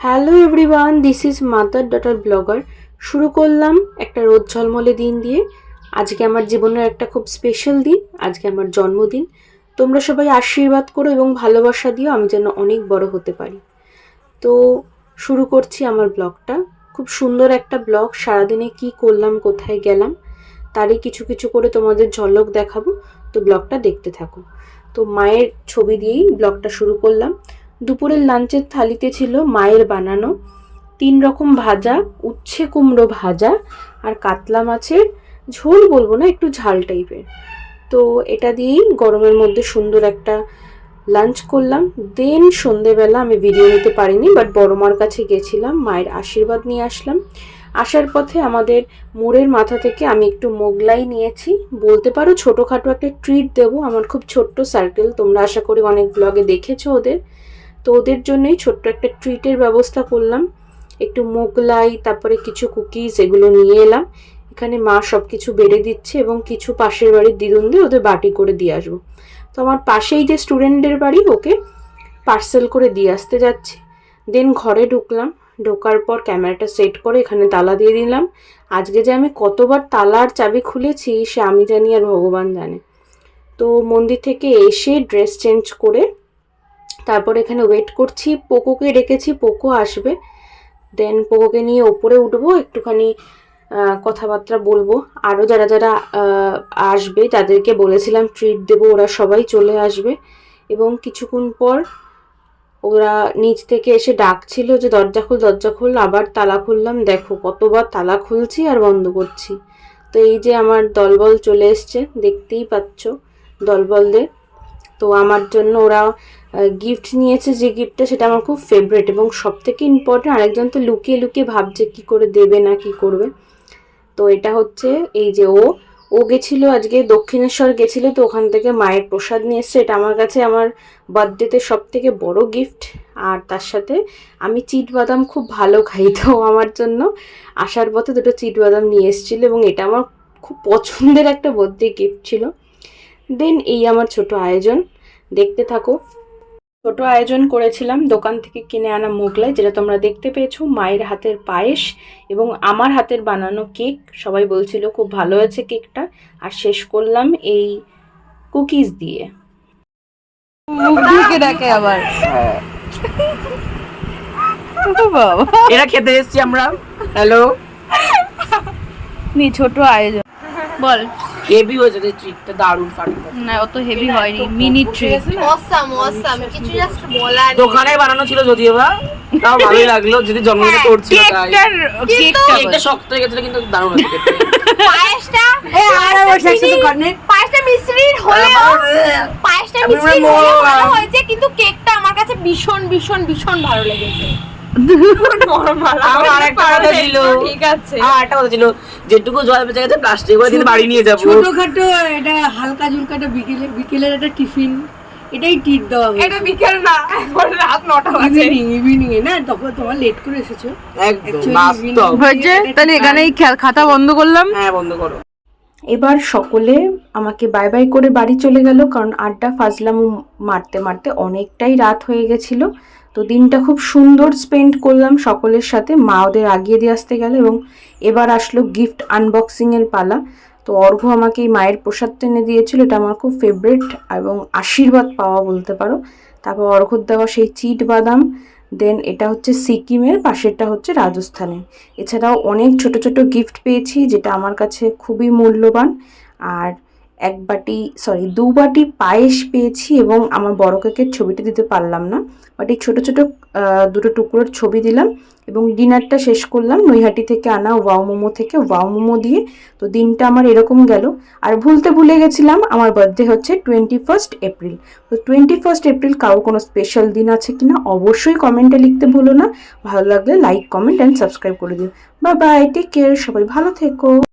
Hello everyone this is mother daughter blogger শুরু করলাম একটা রোদ ঝলমলে দিন দিয়ে। আজকে আমার জীবনের একটা খুব স্পেশাল দিন, আজকে আমার জন্মদিন। তোমরা সবাই আশীর্বাদ করো এবং ভালোবাসা দিও, আমি যেন অনেক বড় হতে পারি। তো শুরু করছি আমার ব্লগটা। খুব সুন্দর একটা ব্লগ, সারাদিনে কি করলাম, কোথায় গেলাম, তারই কিছু কিছু করে তোমাদের ঝলক দেখাবো। তো ব্লগটা দেখতে থাকো। তো মায়ের ছবি দিয়েই ব্লগটা শুরু করলাম। দুপুরের লাঞ্চের থালিতে ছিল মায়ের বানানো তিন রকম ভাজা, উচ্ছে কুমড়ো ভাজা আর কাতলা মাছের ঝোল বলব না, একটু ঝাল টাইপের। তো এটা দিয়েই গরমের মধ্যে সুন্দর একটা লাঞ্চ করলাম। দেন সন্ধেবেলা আমি ভিডিও নিতে পারিনি বাট বড় মার কাছে গেছিলাম, মায়ের আশীর্বাদ নিয়ে আসলাম। আসার পথে আমাদের মোড়ের মাথা থেকে আমি একটু মোগলাই নিয়েছি। বলতে পারো ছোটোখাটো একটা ট্রিট দেবো, আমার খুব ছোট্ট সার্কেল তোমরা আশা করি অনেক ব্লগে দেখেছ ওদের। তো ওদের জন্যই ছোট্ট একটা ট্রিটের ব্যবস্থা করলাম। একটু মোগলাই, তারপরে কিছু কুকিজ এগুলো নিয়ে এলাম। এখানে মা সব কিছু বেড়ে দিচ্ছে এবং কিছু পাশের বাড়ির দিদুনদে ওদের বাটি করে দিয়ে আসব। তো আমার পাশেই যে স্টুডেন্টের বাড়ি, ওকে পার্সেল করে দিয়ে আসতে যাচ্ছে। দেন ঘরে ঢুকলাম। ঢোকার পর ক্যামেরাটা সেট করে এখানে তালা দিয়ে দিলাম। আজকে যে আমি কতবার তালার চাবি খুলেছি, সে আমি জানি আর ভগবান জানে। তো মন্দির থেকে এসে ড্রেস চেঞ্জ করে তারপর এখানে ওয়েট করছি। পোকোকে ডেকেছি, পোকো আসবে। দেন পোকোকে নিয়ে ওপরে উঠবো, একটুখানি কথাবার্তা বলব। আরও যারা যারা আসবে যাদেরকে বলেছিলাম ট্রিট দেবো, ওরা সবাই চলে আসবে। এবং কিছুক্ষণ পর ওরা নিচ থেকে এসে ডাকছিল যে, দরজা খুল দরজা খুল। আবার তালা খুললাম, দেখো কতবার তালা খুলছি আর বন্ধ করছি। তো এই যে আমার দলবল চলে এসছে, দেখতেই পাচ্ছ দলবলদের। তো আমার জন্য ওরা গিফট নিয়েছে যে গিফটটা সেটা আমার খুব ফেভারেট এবং সব থেকে ইম্পর্টেন্ট আরেকজন তো লুকিয়ে লুকিয়ে ভাবছে কি করে দেবে না কি করবে। তো এটা হচ্ছে এই যে ও ও গেছিল আজকে দক্ষিণেশ্বর গেছিল, তো ওখান থেকে মায়ের প্রসাদ নিয়ে এসছে। এটা আমার কাছে আমার বার্থডেতে সব থেকে বড় গিফট আর তার সাথে আমি চিট বাদাম খুব ভালো খাই, তো আমার জন্য আসার পথে দুটো চিট বাদাম নিয়ে এসেছিল এবং এটা আমার খুব পছন্দের একটা বার্থডে গিফট ছিল। দেন এই আমার ছোট আয়োজন। দেখতে থাকো। ছোট আয়োজন করেছিলাম দোকান থেকে কিনে আনা মোগলাই যেটা তোমরা দেখতে পেয়েছ মায়ের হাতের পায়েস এবং আমার হাতের বানানো কেক। সবাই বলছিল খুব ভালো হয়েছে কেকটা। আর শেষ করলাম এই কুকিজ দিয়ে। ডাকে আবার। বাবা। এরা খেতে এসেছি আমরা। হ্যালো নি ছোট আয়োজন। বল। হেভি হয়েছে ট্রিটটা দারুণ না অত হেভি হয়নি মিনি ট্রিপ অসাম অসাম কিছু জাস্ট বলার দোকানে বানানো ছিল যদিও বা তাও ভালোই লাগল যদি জন্মদিনে করছিল তাই। কেকটার কেকটা কেকটা শক্ত হয়ে গেছিল কিন্তু দারুণ হয়েছে। পায়েসটা পায়েসটা মিশ্রির হলেও পায়েসটা মিশ্রির হলেও মরবো। ভালো হয়েছে কিন্তু কেকটা আমার কাছে ভীষণ ভীষণ ভীষণ ভালো লেগেছে। আমার আরেকটা কথা ছিল। ঠিক আছে। আমার আরেকটা কথা ছিল যেটুকু জল বেঁচে গেছে প্লাস্টিক করে বাড়ি নিয়ে যাব। ছোটখাটো এটা হালকা জুলকা বিকেলে বিকেলের একটা টিফিন এটাই টিট দেওয়া এটা বিকেল না এখন রাত নটা বাজে। ইভিনিং ইভিনিং এ না তখন তোমার লেট করে এসেছ। একদম হয়েছে তাহলে এখানেই খাতা বন্ধ করলাম। হ্যাঁ বন্ধ করো। এবার সকলে আমাকে বাই বাই করে বাড়ি চলে গেল কারণ আড্ডা ফাজলাম মারতে মারতে অনেকটাই রাত হয়ে গেছিল। তো দিনটা খুব সুন্দর স্পেন্ড করলাম সকলের সাথে। মা ওদের আগিয়ে দিয়ে আসতে গেল এবং এবার আসলো গিফট আনবক্সিংয়ের পালা। তো অর্ঘ্য আমাকে এই মায়ের প্রসাদ টেনে দিয়েছিল, এটা আমার খুব ফেভারিট এবং আশীর্বাদ পাওয়া বলতে পারো। তারপর অর্ঘ্যর দেওয়া সেই চিট বাদাম দেন এটা হচ্ছে সিকিমের, পাশেরটা হচ্ছে রাজস্থানের এছাড়াও অনেক ছোট ছোট গিফট পেয়েছি, যেটা আমার কাছে খুবই মূল্যবান। আর এক বাটি সরি দু বাটি পায়েস পেয়েছি এবং আমার বড় কেকের ছবিটা দিতে পারলাম না। বাট এই ছোটো ছোটো দুটো টুকরোর ছবি দিলাম এবং ডিনারটা শেষ করলাম। নৈহাটি থেকে আনা ওয়াও মোমো থেকে ওয়াও মোমো দিয়ে তো দিনটা আমার এরকম গেল। আর ভুলতে ভুলে গেছিলাম, আমার বার্থডে হচ্ছে টোয়েন্টি ফার্স্ট এপ্রিল তো টোয়েন্টি ফার্স্ট এপ্রিল কারোর কোনো স্পেশাল দিন আছে কি না অবশ্যই কমেন্টে লিখতে ভুলো না। ভালো লাগলে লাইক কমেন্ট অ্যান্ড সাবস্ক্রাইব করে দিও। বাই বাই টেক কেয়ার সবাই ভালো থেকো।